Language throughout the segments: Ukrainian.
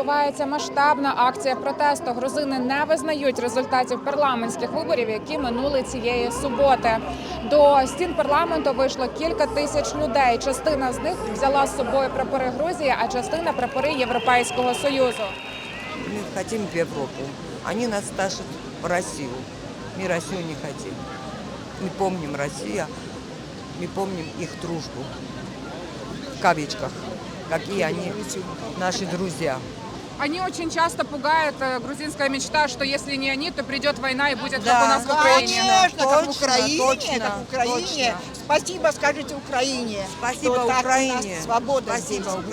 відбувається масштабна акція протесту. Грузини не визнають результатів парламентських виборів, які минули цієї суботи. До стін парламенту вийшло кілька тисяч людей. Частина з них взяла з собою прапори Грузії, а частина прапори Європейського союзу. Мы хотим в Европу. Они нас тащат в Россию. Мы Россию не хотим. Не помним Россия, не помним их дружбу. В кавичках. Какие они наши друзья. Они очень часто пугают э, грузинская мечта, что если не они, то придет война и будет Да, как у нас в Украине. Точно, Конечно, как в точно, Украине, точно, как в Украине. точно. Спасибо, скажите Украине. Спасибо что так у нас свобода Спасибо здесь.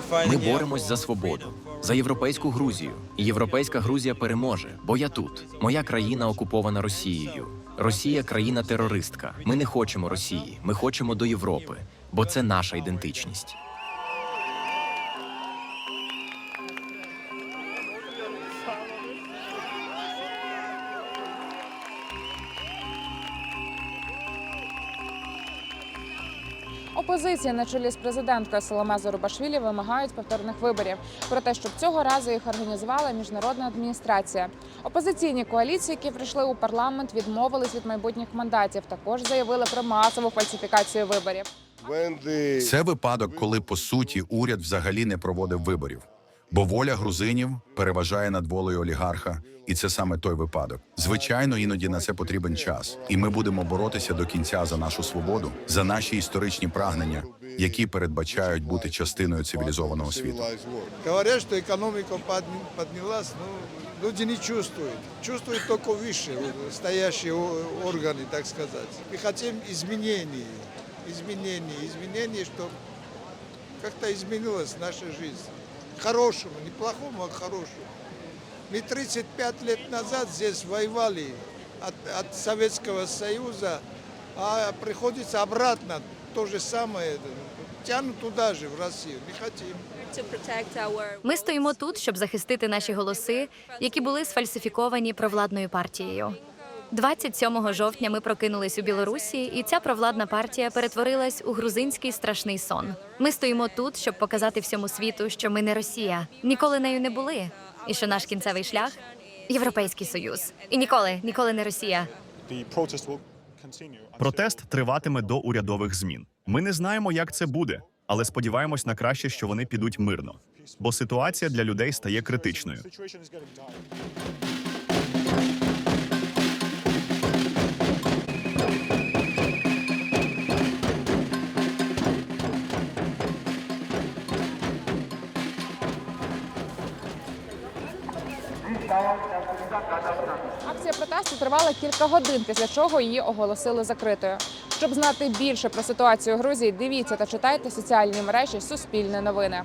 Украине. Ми боремось за свободу, за європейську Грузію. І європейська Грузія переможе, бо я тут. Моя країна окупована Росією. Росія країна терористка. Ми не хочемо Росії. Ми хочемо до Європи, бо це наша ідентичність. Опозиція на чолі з президенткою Соломе Зорубашвілі вимагають повторних виборів. Про те, щоб цього разу їх організувала міжнародна адміністрація. Опозиційні коаліції, які прийшли у парламент, відмовились від майбутніх мандатів. Також заявили про масову фальсифікацію виборів. Це випадок, коли по суті уряд взагалі не проводив виборів, бо воля грузинів переважає над волею олігарха, і це саме той випадок. Звичайно, іноді на це потрібен час, і ми будемо боротися до кінця за нашу свободу, за наші історичні прагнення, які передбачають бути частиною цивілізованого світу. Говорят, что экономика подни- поднялась, но люди не чувствуют. Чувствуют только выше, вот, стоящие о- органы, так сказать. Мы хотим изменений, изменений, изменений, чтобы как-то изменилась наша жизнь. Хорошему, не плохому, а хорошему. Мы 35 лет назад здесь воевали от, от Советского Союза, а приходится обратно то же самое, тянут туда же, в Россию. Не хотим. Ми стоїмо тут, щоб захистити наші голоси, які були сфальсифіковані провладною партією. 27 жовтня ми прокинулись у Білорусі, і ця провладна партія перетворилась у грузинський страшний сон. Ми стоїмо тут, щоб показати всьому світу, що ми не Росія, ніколи нею не були, і що наш кінцевий шлях Європейський Союз. І ніколи, ніколи не Росія. Протест триватиме до урядових змін. Ми не знаємо, як це буде, але сподіваємось на краще, що вони підуть мирно. Бо ситуація для людей стає критичною. Акція протесту тривала кілька годин, після чого її оголосили закритою. Щоб знати більше про ситуацію в Грузії, дивіться та читайте соціальні мережі Суспільне новини.